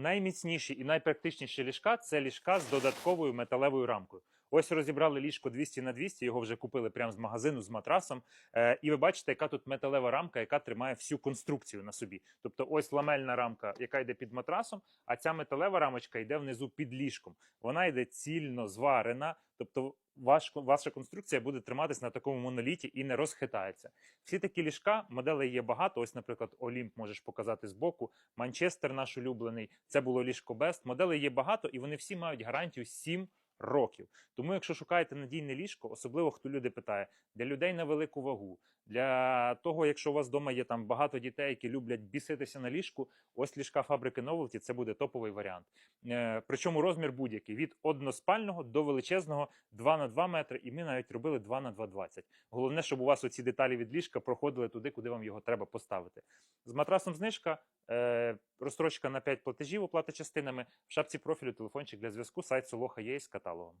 Найміцніші і найпрактичніші ліжка це ліжка з додатковою металевою рамкою. Ось розібрали ліжко 200 на 200, його вже купили прямо з магазину з матрасом. Е, і ви бачите, яка тут металева рамка, яка тримає всю конструкцію на собі. Тобто, ось ламельна рамка, яка йде під матрасом, а ця металева рамочка йде внизу під ліжком. Вона йде цільно зварена, тобто ваш, ваша конструкція буде триматись на такому моноліті і не розхитається. Всі такі ліжка, моделей є багато. Ось, наприклад, Олімп можеш показати збоку. Манчестер наш улюблений. Це було ліжко Бест. Моделей є багато, і вони всі мають гарантію 7 років. Тому, якщо шукаєте надійне ліжко, особливо хто люди питає, для людей на велику вагу, для того, якщо у вас вдома є там багато дітей, які люблять біситися на ліжку, ось ліжка фабрики Novelty – це буде топовий варіант. Е, причому розмір будь-який від односпального до величезного 2 на 2 метри, і ми навіть робили 2 на 2,20. Головне, щоб у вас оці деталі від ліжка проходили туди, куди вам його треба поставити. З матрасом знижка, е, розстрочка на 5 платежів, оплата частинами. В шапці профілю телефончик для зв'язку, сайт Солоха є з каталогом.